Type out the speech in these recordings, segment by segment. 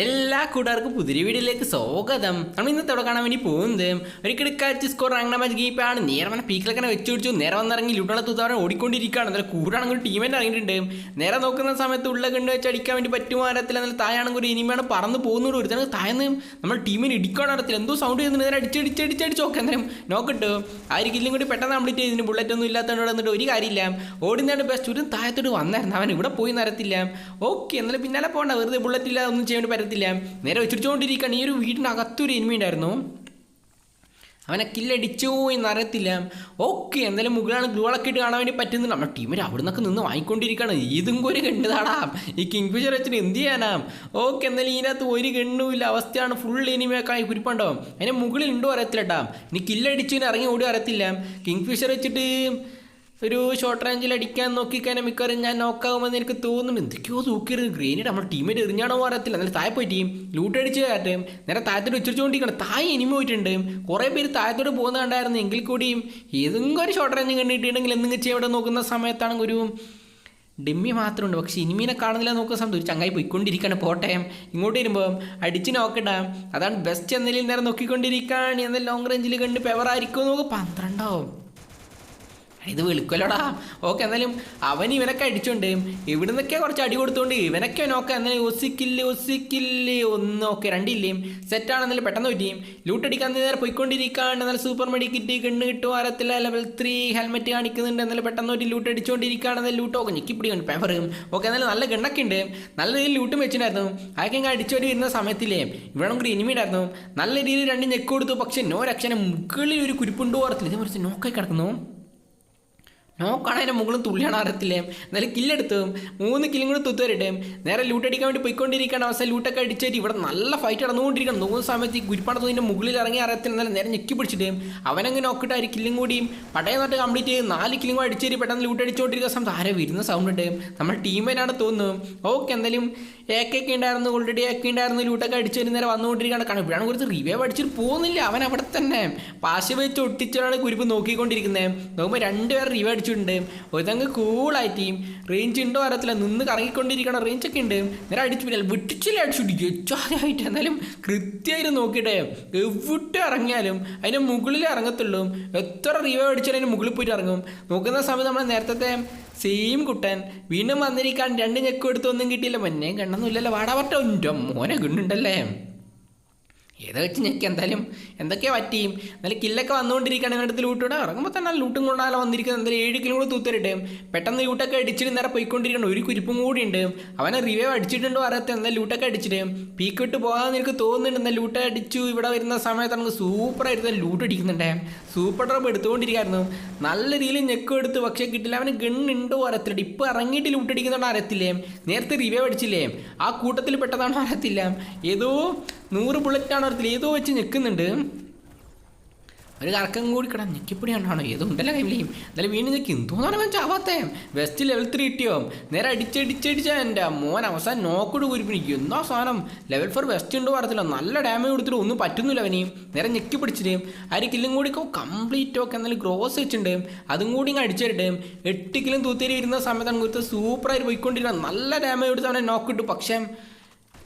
എല്ലാ കൂട്ടുകാർക്കും പുതിയ വീഡിയോയിലേക്ക് സ്വാഗതം. നമ്മൾ ഇന്നത്തെ അവിടെ കാണാൻ വേണ്ടി പോകുന്നത് ഒരു കിടക്കാച്ച് സ്കോർ അങ്ങനെ മാച്ച് ഗീപ്പാണ് നേരെ വന്ന പീക്കിലൊക്കെ വെച്ച് പിടിച്ചു. നേരെ വന്നിറങ്ങി ലുട്ടുള്ള തുത്താവൻ ഓടിക്കൊണ്ടിരിക്കുകയാണ്. എന്നാലും കൂടാണെങ്കിൽ ടീമിന്റെ ഇറങ്ങിയിട്ടുണ്ട്. നേരെ നോക്കുന്ന സമയത്ത് ഉള്ള കണ്ട് വെച്ച് അടിക്കാൻ വേണ്ടി പറ്റുമോ അറിയത്തില്ല എന്നാൽ തായാണെങ്കിൽ ഒരു ഇനിമയാണ് പറന്ന് പോകുന്നുണ്ട് ഒരു തന്നെ താഴ്ന്ന് നമ്മൾ ടീമിന് ഇടിക്കാൻ അറിയത്തില്ല എന്തോ സൗണ്ട് ചെയ്യുന്നുണ്ട് നേരെ അടിച്ച് അടിച്ച് നോക്കാം എന്തായാലും നോക്കട്ടോ ആ ഒരു കില്ലും കൂടി പെട്ടെന്ന് കംപ്ലീറ്റ് ചെയ്തിന് ബുള്ളറ്റ് ഒന്നും ഇല്ലാത്തതുകൊണ്ട് വന്നിട്ട് ഒരു കാര്യമില്ല. ഓടുന്നതാണ് ബെസ്റ്റ് ഒരു താഴത്തോട് വന്നായിരുന്നു. അവൻ ഇവിടെ പോയി നിരത്തില്ല ഓക്കെ എന്നാലും പിന്നാലെ പോകണ്ട. വെറുതെ ബുള്ളറ്റ് ഇല്ല ഒന്നും ചെയ്യാൻ വേണ്ടി നേരെ വെച്ചിരിച്ചുകൊണ്ടിരിക്കുകയാണ് ഈ ഒരു വീടിനകത്തൊരു എനിമി ഉണ്ടായിരുന്നു. അവനെ കില്ലടിച്ചോ എന്നറിയത്തില്ല ഓക്കെ എന്തായാലും മുകളിലാണ് ഗ്ലൂളൊക്കെ ഇട്ട് കാണാൻ വേണ്ടി പറ്റുന്നുണ്ട് നമ്മുടെ ടീമിൽ അവിടെ നിന്നൊക്കെ നിന്ന് വാങ്ങിക്കൊണ്ടിരിക്കുകയാണ്. ഇതും ഒരു കണ്ടതാടാ. ഈ കിങ് ഫിഷർ വെച്ചിട്ട് എന്ത് ചെയ്യാനാ? ഓക്കെ എന്തായാലും ഇതിനകത്ത് ഒരു ഗണ്ണുമില്ല അവസ്ഥയാണ് ഫുൾ എനിമയൊക്കെ ആയി കുരിപ്പുണ്ടോ? അതിന് മുകളിൽ ഉണ്ടോ അറിയത്തില്ല കേട്ടാ ഇനി കില്ലടിച്ചു ഇറങ്ങി ഓടി അറിയത്തില്ല. കിങ് ഫിഷർ വെച്ചിട്ട് ഒരു ഷോർട്ട് റേഞ്ചിൽ അടിക്കാൻ നോക്കിക്കഴിഞ്ഞാൽ മിക്കവാറും ഞാൻ നോക്കാവുമെന്ന് എനിക്ക് തോന്നുന്നു എന്തൊക്കെയോ തൂക്കിയത് ഗ്രീനിട്ട് നമ്മുടെ ടീമേറ്റ് എറിഞ്ഞാണോ അറിയത്തില്ല. എന്നാലും താഴെ പോയി ടീം ലൂട്ട് അടിച്ച് കാട്ടെ നേരെ താഴത്തോട് ഉച്ചിരിച്ചുകൊണ്ടിരിക്കണം താഴെ ഇനിമ പോയിട്ടുണ്ട്. കുറേ പേര് താഴത്തോട് പോകുന്നുണ്ടായിരുന്നു എങ്കിൽ കൂടിയും ഏതെങ്കിലും ഒരു ഷോർട്ട് റേഞ്ച് കണ്ടിട്ടുണ്ടെങ്കിൽ എന്തെങ്കിലും ചെയ്യാൻ ഇവിടെ നോക്കുന്ന സമയത്താണെങ്കിൽ ഒരു ഡെമ്മി മാത്രമുണ്ട്. പക്ഷേ ഇനിമീനെ കാണുന്നില്ല നോക്കുന്ന സമയത്ത് ഒരു ചങ്ങായി പോയിക്കൊണ്ടിരിക്കുകയാണ്. പോട്ടെ. ഇങ്ങോട്ട് വരുമ്പോൾ അടിച്ച് നോക്കട്ടെ അതാണ് ബെസ്റ്റ് എന്നതിൽ നേരെ നോക്കിക്കൊണ്ടിരിക്കുകയാണ്. എന്നാൽ ലോങ് റേഞ്ചിൽ കണ്ട് പെവറായിരിക്കും നോക്കുക പന്ത്രണ്ടോ ഇത് വിളിക്കുമല്ലോടാ ഓക്കെ എന്നാലും അവൻ ഇവനൊക്കെ അടിച്ചുകൊണ്ട് ഇവിടുന്നൊക്കെ കുറച്ച് അടി കൊടുത്തോണ്ട് ഇവനൊക്കെ നോക്കാം എന്നാലും ഒസിക്കില്ലേ ഒസിക്കില്ലേ ഒന്ന് ഓക്കെ രണ്ടില്ലേയും സെറ്റാണെന്നാലും പെട്ടെന്ന് പറ്റിയും ലൂട്ട് അടിക്കാൻ നേരെ പോയിക്കൊണ്ടിരിക്കുകയാണ് എന്നാൽ സൂപ്പർ മെഡിക്കിറ്റ് കണ്ണ് കിട്ടും. ആരത്തില്ല ലെവൽ ത്രീ ഹെൽമെറ്റ് കാണിക്കുന്നുണ്ട്. എന്നാലും പെട്ടെന്ന് ഒരു ലൂട്ട് അടിച്ചുകൊണ്ടിരിക്കുകയാണെന്നാൽ ലൂട്ട് ഒക്കെ ഞെക്കിപ്പിടിയുണ്ട് പേപ്പർ ഓക്കെ എന്നാലും നല്ല ഗണ്ണൊക്കെ ഉണ്ട്. നല്ല രീതിയിൽ ലൂട്ടും വെച്ചിട്ടുണ്ടായിരുന്നു. അതൊക്കെ ഇങ്ങനെ അടിച്ചോടി വരുന്ന സമയത്തില്ലേ ഇവിടെ കൂടി ഇനിമിണ്ടായിരുന്നു നല്ല രീതിയിൽ രണ്ട് ഞെക്ക് കൊടുത്തു. പക്ഷെ നോ രക്ഷനെ മുകളിൽ ഒരു കുരിപ്പുണ്ടോ ഓർത്തില്ല? ഇതേ നോക്കായി കിടക്കുന്നു. നോക്കാണ് അതിന്റെ മുകളിൽ തുള്ളിയാണ് അറിയത്തില്ലേ? എന്നാലും കില്ലെടുത്തും മൂന്ന് കില്ലും കൂടി തുത്തുവരട്ടെ നേരെ ലൂട്ട് അടിക്കാൻ വേണ്ടി പോയിക്കൊണ്ടിരിക്കുകയാണ്. അവസാനം ലൂട്ടൊക്കെ അടിച്ചിട്ട് ഇവിടെ നല്ല ഫൈറ്റ് നടന്നുകൊണ്ടിരിക്കണം നോക്കുന്ന സമയത്ത് ഈ ഗുരിപ്പാടത്തിന്റെ മുകളിൽ ഇറങ്ങി അറിയത്തില്ല. എന്നാലും നേരെ ഞെക്കി പിടിച്ചിട്ട് അവനങ്ങ് നോക്കിയിട്ട് ഒരു കില്ലും കൂടിയും പടയം നട്ട് കംപ്ലീറ്റ് ചെയ്ത് നാല് കില്ലും കൂടി അടിച്ചേരി പെട്ടെന്ന് ലൂട്ട് അടിച്ചുകൊണ്ടിരിക്കുന്ന സമയത്ത് ആരെ വരുന്ന സൗണ്ട് ഉണ്ട്? നമ്മൾ ടീമേറ്റാണ് തോന്നുന്നത്. ഓക്കെ എന്തായാലും ഏക്കൊക്കെ ഉണ്ടായിരുന്നു ഓൾറെഡി ഏക്കെ ഉണ്ടായിരുന്നു ലൂട്ടൊക്കെ അടിച്ചു ഒരു നേരം വന്നുകൊണ്ടിരിക്കുകയാണ്. കാരണം ഇവിടെയാണ് കുറച്ച് റിവൈവ് അടിച്ചിട്ട് പോകുന്നില്ല. അവൻ അവിടെ തന്നെ. പാശ വെച്ച് ഒട്ടിച്ചാണ് കുരിപ്പ് നോക്കിക്കൊണ്ടിരിക്കുന്നത് നോക്കുമ്പോൾ രണ്ടുപേർ റിവൈവ് അടിച്ചിട്ടുണ്ട്. ഒരുതങ്ങ് കൂളായിട്ട് റേഞ്ച് ഉണ്ടോ അറിയത്തില്ല. നിന്ന് കറങ്ങിക്കൊണ്ടിരിക്കണം റേഞ്ച് ഒക്കെ ഉണ്ട്. നേരെ അടിച്ചു പിന്നെ വിട്ടിച്ചില്ല അടിച്ചു എച്ചാറായിട്ട് എന്നാലും കൃത്യമായിട്ട് നോക്കിയിട്ട്. എവിടെ ഇറങ്ങിയാലും അതിന്റെ മുകളിൽ ഇറങ്ങത്തുള്ളൂ. എത്ര റിവൈവ് അടിച്ചാലും അതിന് മുകളിൽ പോയിട്ട് ഇറങ്ങും. നോക്കുന്ന സമയത്ത് നമ്മൾ നേരത്തെ സെയിം കുട്ടൻ. വീണ്ടും വന്നിരിക്കാൻ രണ്ട് ഞെക്കും എടുത്തൊന്നും കിട്ടിയില്ല. മന്നെ കണ്ണൊന്നും ഇല്ലല്ലോ വാടാ എന്റെ മോനെ ഗണ്ണുണ്ടല്ലേ ഏതോ വെച്ച് ഞെക്കി എന്തായാലും എന്തൊക്കെയാ പറ്റിയും എന്നാലും കില്ലൊക്കെ വന്നുകൊണ്ടിരിക്കുകയാണ് കണ്ടത്തിൽ ലൂട്ടൂടെ ഇറങ്ങുമ്പോൾ തന്നെ ലൂട്ടും കൊണ്ടാലോ വന്നിരിക്കുന്നത് എന്തായാലും ഏഴ് കിലോ കൂടെ തൂത്തരട്ടെ പെട്ടെന്ന് ലൂട്ടൊക്കെ അടിച്ചിട്ട് നേരെ പോയിക്കൊണ്ടിരിക്കണം ഒരു കുരിപ്പും കൂടി ഉണ്ട്. അവനെ റിവൈവ് അടിച്ചിട്ടുണ്ടോ അറിയാത്ത എന്തായാലും ലൂട്ടൊക്കെ അടിച്ചിട്ട്. പീക്ക് വിട്ട് പോകാമെന്ന് എനിക്ക് തോന്നുന്നുണ്ട്. എന്നാൽ ലൂട്ട് അടിച്ചു. ഇവിടെ വരുന്ന സമയത്ത് നമുക്ക് സൂപ്പറായിട്ട് ലൂട്ട് അടിക്കുന്നുണ്ടേ. സൂപ്പർ ഡ്രോപ്പ് എടുത്തുകൊണ്ടിരിക്കുകയായിരുന്നു. നല്ല രീതിയിൽ ഞെക്കും എടുത്ത്. പക്ഷേ കിട്ടില്ല. അവന് ഗണ്ണുണ്ടോ അറിയത്തില്ല. ഇപ്പോൾ ഇറങ്ങിയിട്ട് ലൂട്ട് അടിക്കുന്നുണ്ടോ അറിയത്തില്ലേ? നേരത്തെ റിവൈവ് അടിച്ചില്ലേ? ആ കൂട്ടത്തിൽ പെട്ടതാണോ അറിയത്തില്ല. ഏതോ നൂറ് ബുള്ളറ്റാണ് അടുത്തിൽ ഏതോ വെച്ച് നിൽക്കുന്നുണ്ട്. ഒരു കറക്കം കൂടി കിടാം ഞെക്കിപ്പൊടി കണ്ടാണോ ഏതോ ഉണ്ടല്ലോ കൈമിലിയും എന്തായാലും വീണ്ടും ഞെക്കി എന്തോന്നാണ് അവൻ ചാവാത്തേ. വെസ്റ്റ് ലെവൽ ത്രീ കിട്ടിയോ നേരെ അടിച്ചടിച്ചടിച്ച എന്റെ മോൻ അവസാനം നോക്കോട് കുരിപ്പിനിക്കും എന്തോ സാധനം? ലെവൽ ഫോർ വെസ്റ്റ് ഉണ്ടോ അറിയത്തില്ല. നല്ല ഡാമേജ് കൊടുത്തിട്ട് ഒന്നും പറ്റുന്നില്ല അവനെയും നേരെ ഞെക്കി പിടിച്ചിട്ട് ആര് കില്ലും കൂടി കംപ്ലീറ്റ് ഒക്കെ എന്നാലും ഗ്രോസ് വെച്ചിട്ടുണ്ട്. അതും കൂടി ഇങ്ങനെ അടിച്ചിട്ട് എട്ട് കിലും തൂത്തേരി വരുന്ന സമയത്താണ് കൊടുത്ത് സൂപ്പറായിട്ട് പോയിക്കൊണ്ടിരിക്കുന്നത് നല്ല ഡാമേജ് കൊടുത്ത് അവനെ നോക്കിട്ടു പക്ഷേ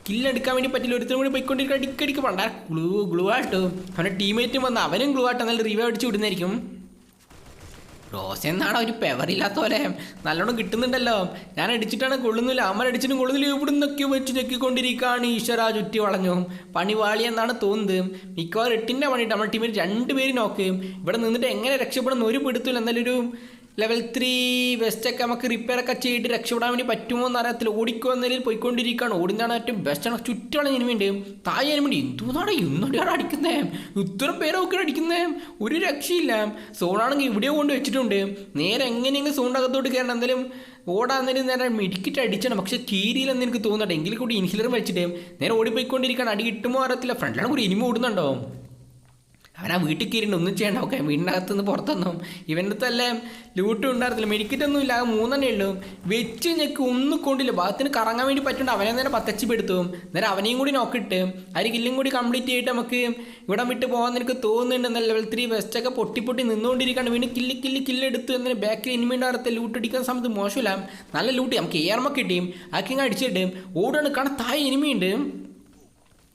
കില്ലെടുക്കാൻ വേണ്ടി പറ്റില്ല. ഒരുത്തരും കൂടി പോയിക്കൊണ്ടിരിക്കുക അടിക്കടിക്ക് പണ്ട. ഗ്ലൂ ഗ്ലൂ ആട്ടോ. അവന്റെ ടീമേറ്റും വന്ന് അവനും ഗ്ലൂ ആട്ടോ. നല്ല റിവൈവ് അടിച്ച് വിടുന്നതായിരിക്കും. റോസ് എന്നാണ് ഒരു പെവറില്ലാത്ത പോലെ. നല്ലോണം കിട്ടുന്നുണ്ടല്ലോ. ഞാൻ അടിച്ചിട്ടാണ് കൊള്ളുന്നില്ല. അമ്മ അടിച്ചിട്ടും കൊള്ളുന്നില്ല. ഇവിടെ നിന്നൊക്കെ വെച്ച് ഞെക്കിക്കൊണ്ടിരിക്കുകയാണ് ഈശ്വര ചുറ്റി വളഞ്ഞു. പണിവാളി എന്നാണ് തോന്നുന്നത്. മിക്കവാറും എട്ടിന്റെ പണിയിട്ട് നമ്മുടെ ടീമിൽ രണ്ടുപേരും നോക്ക് ഇവിടെ നിന്നിട്ട് എങ്ങനെ രക്ഷപ്പെടുന്ന ഒരു പിടുത്തില്ല എന്നാലൊരു ലെവൽ ത്രീ വെസ്റ്റൊക്കെ നമുക്ക് റിപ്പയർ ഒക്കെ ചെയ്തിട്ട് രക്ഷപ്പെടാൻ വേണ്ടി പറ്റുമോ എന്ന് അറിയത്തില്ല. ഓടിക്കോ നിലയിൽ പോയിക്കൊണ്ടിരിക്കുകയാണ്. ഓടുന്നതാണ് ഏറ്റവും ബെസ്റ്റാണ് ചുറ്റുമാണ് ഇനിമിണ്ട് താഴെ ഇനിമിണ്ട് എന്തുകൊണ്ടാണ് ഇന്നോടെയാണ് അടിക്കുന്നത് ഇത്ര പേരൊക്കെ അടിക്കുന്നത് ഒരു രക്ഷയില്ല. സോണാണെങ്കിൽ ഇവിടെ കൊണ്ട് വെച്ചിട്ടുണ്ട്. നേരെ എങ്ങനെയെങ്കിലും സോണിനകത്തോട്ട് കയറണം. എന്തായാലും ഓടാൻ നേരം നേരെ മിടിക്കിട്ട് അടിച്ചാണ്. പക്ഷേ തീരിയിലെന്ന് എനിക്ക് തോന്നട്ടെ എങ്കിൽ കൂടി ഇൻഹിലർ വെച്ചിട്ട് നേരെ ഓടിപ്പോയിക്കൊണ്ടിരിക്കുകയാണ്. അടി കിട്ടുമോ അറിയത്തില്ല. ഫ്രണ്ടിലാണ് കൂടി ഇനിമ ഓടുന്നുണ്ടോ? അവൻ ആ വീട്ടിൽ കയറിയിട്ട് ഒന്നും ചെയ്യണ്ട. ഓക്കെ വീടിനകത്ത് നിന്ന് പുറത്തൊന്നും. ഇവന്റെ അല്ലേ ലൂട്ടും ഉണ്ടായിരുന്നില്ല. മെഡിക്കറ്റൊന്നും ഇല്ല മൂന്നെണ്ണേ ഉള്ളൂ. വെച്ച് ഞെക്ക് ഒന്നും കൊണ്ടില്ല. ഭാഗത്തിന് കറങ്ങാൻ വേണ്ടി പറ്റുന്നുണ്ട്. അവനെ നേരെ പത്തച്ചിപ്പെടുത്തും നേരെ അവനെയും കൂടി നോക്കിയിട്ട് ഒരു കില്ലും കൂടി കംപ്ലീറ്റ് ചെയ്തിട്ട് നമുക്ക് ഇവിടെ വിട്ട് പോകാൻ എനിക്ക് തോന്നുന്നുണ്ട് എന്നാൽ ലെവൽ ത്രീ വെസ്റ്റൊക്കെ പൊട്ടി പൊട്ടി നിന്നുകൊണ്ടിരിക്കുകയാണ് വീണ്ടും കില്ല് കില്ല് എടുത്തു എന്നതിന് ബാക്കിൽ ഇനിമീന്റെ അടുത്ത് ലൂട്ട് അടിക്കുന്ന സമയത്ത് മോശമില്ല. നല്ല ലൂട്ട് നമുക്ക് ഏർമ കിട്ടിയും ആക്കിങ്ങ് അടിച്ചിട്ട് ഓടാണ് കാണാൻ താഴെ ഇനിമയുണ്ട്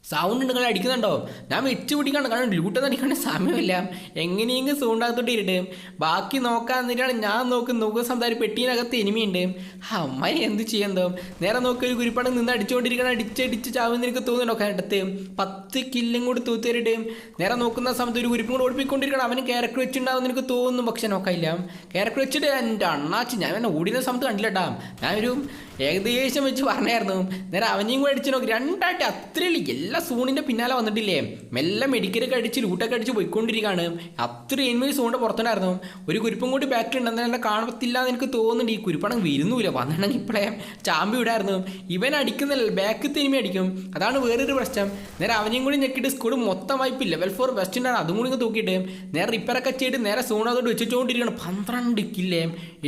സൗണ്ട് നിങ്ങൾ അടിക്കുന്നുണ്ടോ? ഞാൻ വെച്ച് പിടിക്കണം. കാരണം ലൂട്ടൊന്നും അടിക്കേണ്ട സമയമില്ല. എങ്ങനെയെങ്കിലും സൗണ്ടാകത്തോട്ട് ഇരുട്ട്. ബാക്കി നോക്കാൻ എന്നിട്ടാണ് ഞാൻ നോക്കും നോക്കുന്ന സംസാരം പെട്ടീനകത്ത് എനിമിയുണ്ട്. അമ്മായി എന്ത് ചെയ്യണ്ടോ നേരെ നോക്കി ഒരു കുരിപ്പാട് നിന്ന് അടിച്ചുകൊണ്ടിരിക്കണം അടിച്ചടിച്ച് ചാവുന്ന എനിക്ക് തോന്നുന്നുണ്ടോ കേട്ടത്ത് പത്ത് കില്ലും കൂടി തൂത്തേറിട്ട് നേരെ നോക്കുന്ന സമയത്ത് ഒരു കുരിപ്പും കൂടെ ഓടിപ്പിക്കൊണ്ടിരിക്കണം അവന് ക്യാരക്ടർ വെച്ചിട്ടുണ്ടാവും എനിക്ക് തോന്നുന്നു. പക്ഷെ നോക്കാനില്ല. ക്യാരക്ടർ വെച്ചിട്ട് എന്റെ അണ്ണാച്ചി ഞാൻ എന്നെ ഓടിയ സമയത്ത് കണ്ടില്ലട്ടാ ഞാനൊരു ഏകദേശം വെച്ച് പറഞ്ഞായിരുന്നു. നേരെ അവനെയും കൂടെ അടിച്ചു നോക്കി. രണ്ടായിട്ട് അത്രയും എല്ലാ സൂണിന്റെ പിന്നാലെ വന്നിട്ടില്ലേ? മെല്ലെ മെഡിക്കലൊക്കെ അടിച്ച് ലൂട്ടൊക്കെ അടിച്ച് പോയിക്കൊണ്ടിരിക്കുകയാണ് അത്ര എനിമി സൂണിന്റെ പുറത്തുണ്ടായിരുന്നു ഒരു കുരുപ്പും കൂടി ബാറ്ററി ഉണ്ടെന്ന് എന്നെ കാണത്തില്ല എന്ന് എനിക്ക് തോന്നുന്നുണ്ട്. ഈ കുരുപ്പാണെങ്കിൽ വരുന്നില്ല വന്നിട്ടുണ്ടെങ്കിൽ ഇപ്പോഴേ ചാമ്പി വിടായിരുന്നു. ഇവൻ അടിക്കുന്നില്ല. ബാക്ക് എനിമി അടിക്കും. അതാണ് വേറൊരു പ്രശ്നം. നേരെ അവനെയും കൂടി ഞെക്കിയിട്ട് സ്കൂൾ മൊത്തം വായ്പ ലെവൽ ഫോർ വെസ്റ്റ് ഉണ്ടായിരുന്നു അതും കൂടി തൂക്കിയിട്ട്. നേരെ റിപ്പയറൊക്കെ ചെയ്തിട്ട് നേരെ സൂണതോട് വെച്ചിട്ടുകൊണ്ടിരിക്കണം പന്ത്രണ്ട് കില്ലേ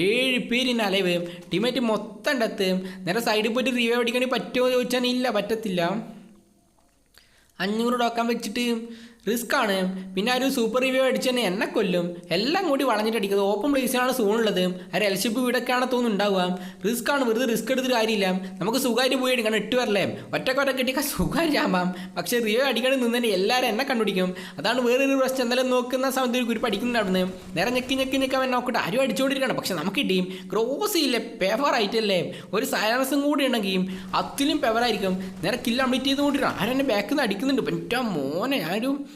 ഏഴ് പേരിന് അലവ് ടീമേറ്റ് മൊത്തം ഉണ്ടത്ത് നേരെ സൈഡിൽ പോയിട്ട് റീവേ അടിക്കണമെങ്കിൽ പറ്റുമോ ചോദിച്ചാൽ ഇല്ല. പറ്റത്തില്ല. അഞ്ഞൂറ് ഡോക്കാൻ വെച്ചിട്ട് റിസ്ക് ആണ് പിന്നെ ഒരു സൂപ്പർ റിവ്യൂ അടിച്ച് തന്നെ എന്നെ കൊല്ലും. എല്ലാം കൂടി വളഞ്ഞിട്ട് അടിക്കുന്നത് ഓപ്പൺ പ്ലേസിലാണ് സൂണുള്ളത് ഒരു എൽഷിപ്പ് വീടൊക്കെയാണ് തോന്നുന്നുണ്ടാവുക റിസ്ക് ആണ് വെറുതെ റിസ്ക് എടുത്തിട്ട് കാര്യമില്ല. നമുക്ക് സുഖമായിട്ട് പോയി എടുക്കണം. ഇട്ട് വരല്ലേ? ഒറ്റക്കൊറ്റ കിട്ടിയാൽ സുഖമായിട്ട് ആവാം പക്ഷേ റിവ്യൂ അടിക്കണം നിന്ന് എല്ലാവരും എന്നെ കണ്ടുപിടിക്കും. അതാണ് വേറൊരു പ്രശ്നം. എന്തായാലും നോക്കുന്ന സമയത്ത് ഒരു കുരിപ്പ് അടിക്കുന്നുണ്ടാവുന്നത് നേരെ ഞെക്കി ഞെക്കി ഞെക്കാൻ നോക്കട്ടെ. ആരും അടിച്ചുകൊണ്ടിരിക്കണം പക്ഷെ നമുക്ക് കിട്ടിയും. ക്രോസ് ഇല്ലേ? പേപ്പർ ആയിട്ടല്ലേ ഒരു സൈലൻസും കൂടി ഉണ്ടെങ്കിൽ അതിലും പേപ്പറായിരിക്കും നേരെ കില്ല് കംപ്ലീറ്റ് ചെയ്തുകൊണ്ടിരിക്കണം. ആരെന്നെ ബാക്കിൽ നിന്ന് അടിക്കുന്നുണ്ട്. എന്റെ മോനെ ആരും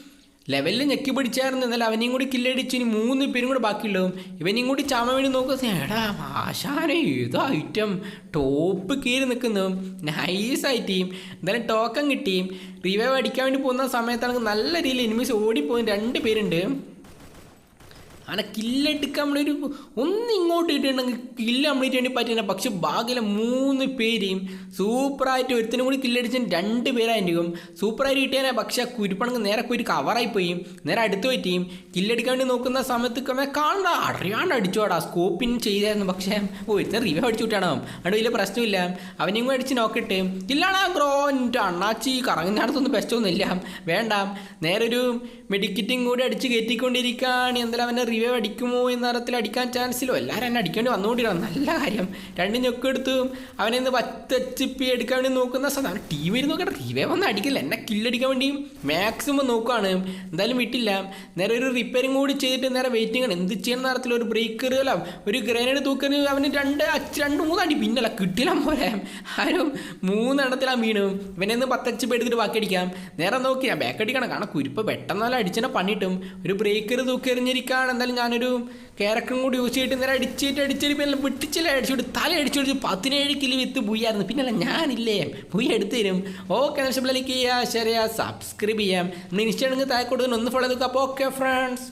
ലെവലിൽ ഞെക്കി പിടിച്ചായിരുന്നു. എന്നാൽ അവനെയും കൂടി കില്ലടിച്ച് ഇനി മൂന്ന് പേരും കൂടെ ബാക്കിയുള്ളതും ഇവനെയും കൂടി ചാമ വേണ്ടി നോക്കുക. എടാ ആശാന ഏതോ ഐറ്റം ടോപ്പ് കീറി നിൽക്കുന്നു. നൈസ് നൈസായിട്ട് എന്തായാലും ടോക്കൺ കിട്ടിയും റിവൈവ് അടിക്കാൻ വേണ്ടി പോകുന്ന സമയത്താണെങ്കിൽ നല്ല രീതിയിൽ എനിമീസ് ഓടിപ്പോയി. രണ്ട് പേരുണ്ട്. അങ്ങനെ കില്ലെടുക്കാൻ ഒരു ഒന്ന് ഇങ്ങോട്ട് ഇട്ടിട്ടുണ്ടെങ്കിൽ കില്ല് കംപ്ലീറ്റ് വേണ്ടി പറ്റില്ല. പക്ഷെ ബാക്കിലെ മൂന്ന് പേരെയും സൂപ്പറായിട്ട് ഒരുത്തിനും കൂടി കില്ലടിച്ച് രണ്ട് പേരായിരിക്കും. സൂപ്പറായിട്ട് കിട്ടിയാൽ പക്ഷെ ആ കുരുപ്പണങ്ങ് നേരെ കുരു കവറായി പോയി. നേരെ അടുത്ത് പറ്റിയും കില്ലെടുക്കാൻ വേണ്ടി നോക്കുന്ന സമയത്ത് കാണണ്ട അറിയാണ്ട് അടിച്ചോടാ. സ്കോപ്പിൻ ചെയ്തായിരുന്നു. പക്ഷേ ഒരുത്തൻ റിവ്യൂ അടിച്ചു വിട്ടാണോ? അവിടെ വലിയ പ്രശ്നമില്ല. അവനെയും കൂടി അടിച്ച് നോക്കിയിട്ട് ഇല്ലാണാ ഗ്രോ എന്റെ അണ്ണാച്ചി കറങ്ങുന്നിടത്തൊന്നും ബെസ്റ്റൊന്നുമില്ല വേണ്ട. നേരെ ഒരു മെഡിക്കറ്റും കൂടി അടിച്ച് കയറ്റിക്കൊണ്ടിരിക്കുകയാണ്. എന്തായാലും അവനെ റിവൈവ് അടിക്കുമോ എന്ന തരത്തിൽ അടിക്കാൻ ചാൻസ് ഇല്ലോ. എല്ലാവരും എന്നെ അടിക്കേണ്ടി വന്നുകൊണ്ടിരുന്നു നല്ല കാര്യം. രണ്ട് ഞൊക്കെടുത്തു അവനെ ഇന്ന് പത്തച്ചിപ്പി എടുക്കാൻ വേണ്ടി നോക്കുന്ന സാധനം. ടീവിൽ നോക്കട്ടെ. റിവൈവ് ഒന്നും അടിക്കില്ല. എന്നെ കില്ലടിക്കാൻ വേണ്ടി മാക്സിമം നോക്കുകയാണ് എന്തായാലും വിട്ടില്ല. നേരെ ഒരു റിപ്പയറിങ് കൂടി ചെയ്തിട്ട് നേരെ വെയിറ്റിംഗ് ആണ്. എന്ത് ചെയ്യണം തരത്തിൽ ഒരു ബ്രേക്കർ അല്ല ഒരു ഗ്രനേഡ് തൂക്കന് അവന് രണ്ട് രണ്ട് അടി പിന്നല്ല. കിട്ടില്ല പോലെ ആരും മൂന്നെണ്ണത്തിലാ വീണു. ഇവനെ ഒന്ന് പത്തച്ചിപ്പ് എടുത്തിട്ട് ബാക്കി അടിക്കാം. നേരെ നോക്കി. ഞാൻ ബാക്ക് അടിക്കണം. കാരണം കുരിപ്പ് പെട്ടെന്നല്ല അടിച്ചെന്നെ പണിയിട്ടും. ഒരു ബ്രേക്കർ തൂക്കി എറിഞ്ഞിരിക്കുകയാണ്. എന്തായാലും ഞാനൊരു ക്യാരക്ടറും കൂടി യൂസ് ചെയ്തിട്ട് നേരെ അടിച്ചിട്ട് അടിച്ചിട്ട് പിന്നെ വിട്ടിച്ചില്ല അടിച്ചിട്ട് തല അടിച്ചോട്ട് പതിനേഴ് കിലോ വിത്ത് പുയ്യായിരുന്നു. പിന്നല്ല ഞാനില്ലേ? പുയ്യ എടുത്തു തരും. ഓക്കെ ലൈക്ക് ഷെയർ ചെയ്യുക സബ്സ്ക്രൈബ് ചെയ്യാം. നമ്മൾ ഇൻസ്റ്റാണെങ്കിൽ താഴെ കൊടുക്കുന്ന ഒന്ന് ഫോളോ ചെയ്തൊക്കെ അപ്പോൾ ഓക്കെ ഫ്രണ്ട്സ്